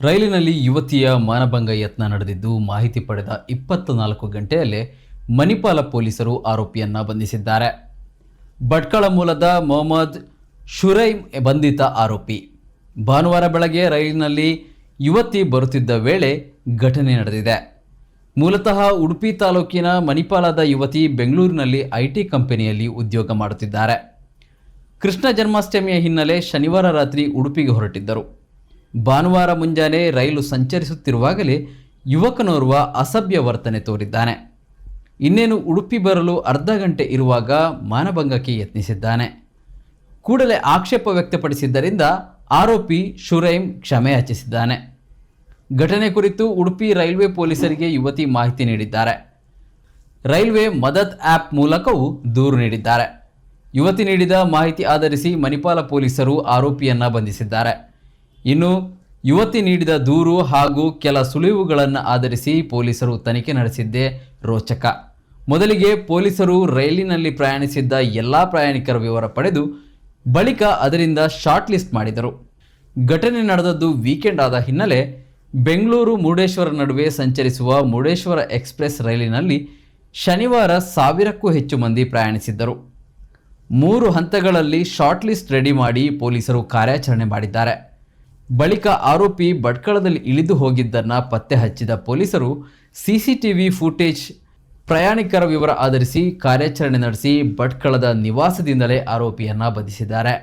ರೈಲಿನಲ್ಲಿ ಯುವತಿಯ ಮಾನಭಂಗ ಯತ್ನ ನಡೆದಿದ್ದು ಮಾಹಿತಿ ಪಡೆದ ಇಪ್ಪತ್ತ ನಾಲ್ಕು ಗಂಟೆಯಲ್ಲೇ ಮಣಿಪಾಲ ಪೊಲೀಸರು ಆರೋಪಿಯನ್ನ ಬಂಧಿಸಿದ್ದಾರೆ. ಭಟ್ಕಳ ಮೂಲದ ಮೊಹಮ್ಮದ್ ಶುರೈಮ್ ಬಂಧಿತ ಆರೋಪಿ. ಭಾನುವಾರ ಬೆಳಗ್ಗೆ ರೈಲಿನಲ್ಲಿ ಯುವತಿ ಬರುತ್ತಿದ್ದ ವೇಳೆ ಘಟನೆ ನಡೆದಿದೆ. ಮೂಲತಃ ಉಡುಪಿ ತಾಲೂಕಿನ ಮಣಿಪಾಲದ ಯುವತಿ ಬೆಂಗಳೂರಿನಲ್ಲಿ ಐಟಿ ಕಂಪನಿಯಲ್ಲಿ ಉದ್ಯೋಗ ಮಾಡುತ್ತಿದ್ದಾರೆ. ಕೃಷ್ಣ ಜನ್ಮಾಷ್ಟಮಿಯ ಹಿನ್ನೆಲೆ ಶನಿವಾರ ರಾತ್ರಿ ಉಡುಪಿಗೆ ಹೊರಟಿದ್ದರು. ಭಾನುವಾರ ಮುಂಜಾನೆ ರೈಲು ಸಂಚರಿಸುತ್ತಿರುವಾಗಲೇ ಯುವಕನೋರ್ವ ಅಸಭ್ಯ ವರ್ತನೆ ತೋರಿದ್ದಾನೆ. ಇನ್ನೇನು ಉಡುಪಿ ಬರಲು ಅರ್ಧ ಗಂಟೆ ಇರುವಾಗ ಮಾನಭಂಗಕ್ಕೆ ಯತ್ನಿಸಿದ್ದಾನೆ. ಕೂಡಲೇ ಆಕ್ಷೇಪ ವ್ಯಕ್ತಪಡಿಸಿದ್ದರಿಂದ ಆರೋಪಿ ಶುರೈಮ್ ಕ್ಷಮೆ ಯಾಚಿಸಿದ್ದಾನೆ. ಘಟನೆ ಕುರಿತು ಉಡುಪಿ ರೈಲ್ವೆ ಪೊಲೀಸರಿಗೆ ಯುವತಿ ಮಾಹಿತಿ ನೀಡಿದ್ದಾರೆ. ರೈಲ್ವೆ ಮದತ್ ಆ್ಯಪ್ ಮೂಲಕವೂ ದೂರು ನೀಡಿದ್ದಾರೆ. ಯುವತಿ ನೀಡಿದ ಮಾಹಿತಿ ಆಧರಿಸಿ ಮಣಿಪಾಲ ಪೊಲೀಸರು ಆರೋಪಿಯನ್ನ ಬಂಧಿಸಿದ್ದಾರೆ. ಇನ್ನು ಯುವತಿ ನೀಡಿದ ದೂರು ಹಾಗೂ ಕೆಲ ಸುಳಿವುಗಳನ್ನು ಆಧರಿಸಿ ಪೊಲೀಸರು ತನಿಖೆ ನಡೆಸಿದ್ದೇ ರೋಚಕ. ಮೊದಲಿಗೆ ಪೊಲೀಸರು ರೈಲಿನಲ್ಲಿ ಪ್ರಯಾಣಿಸಿದ್ದ ಎಲ್ಲ ಪ್ರಯಾಣಿಕರ ವಿವರ ಪಡೆದು ಬಳಿಕ ಅದರಿಂದ ಶಾರ್ಟ್ ಲಿಸ್ಟ್ ಮಾಡಿದರು. ಘಟನೆ ನಡೆದದ್ದು ವೀಕೆಂಡ್ ಆದ ಹಿನ್ನೆಲೆ ಬೆಂಗಳೂರು ಮುರುಡೇಶ್ವರ ನಡುವೆ ಸಂಚರಿಸುವ ಮುರುಡೇಶ್ವರ ಎಕ್ಸ್ಪ್ರೆಸ್ ರೈಲಿನಲ್ಲಿ ಶನಿವಾರ ಸಾವಿರಕ್ಕೂ ಹೆಚ್ಚು ಮಂದಿ ಪ್ರಯಾಣಿಸಿದ್ದರು. ಮೂರು ಹಂತಗಳಲ್ಲಿ ಶಾರ್ಟ್ ಲಿಸ್ಟ್ ರೆಡಿ ಮಾಡಿ ಪೊಲೀಸರು ಕಾರ್ಯಾಚರಣೆ ಮಾಡಿದ್ದಾರೆ. ಬಳಿಕ ಆರೋಪಿ ಭಟ್ಕಳದಲ್ಲಿ ಇಳಿದು ಹೋಗಿದ್ದನ್ನು ಪತ್ತೆ ಹಚ್ಚಿದ ಪೊಲೀಸರು ಸಿಸಿಟಿವಿ ಫುಟೇಜ್ ಪ್ರಯಾಣಿಕರ ವಿವರ ಆಧರಿಸಿ ಕಾರ್ಯಾಚರಣೆ ನಡೆಸಿ ಭಟ್ಕಳದ ನಿವಾಸದಿಂದಲೇ ಆರೋಪಿಯನ್ನು ಬಂಧಿಸಿದ್ದಾರೆ.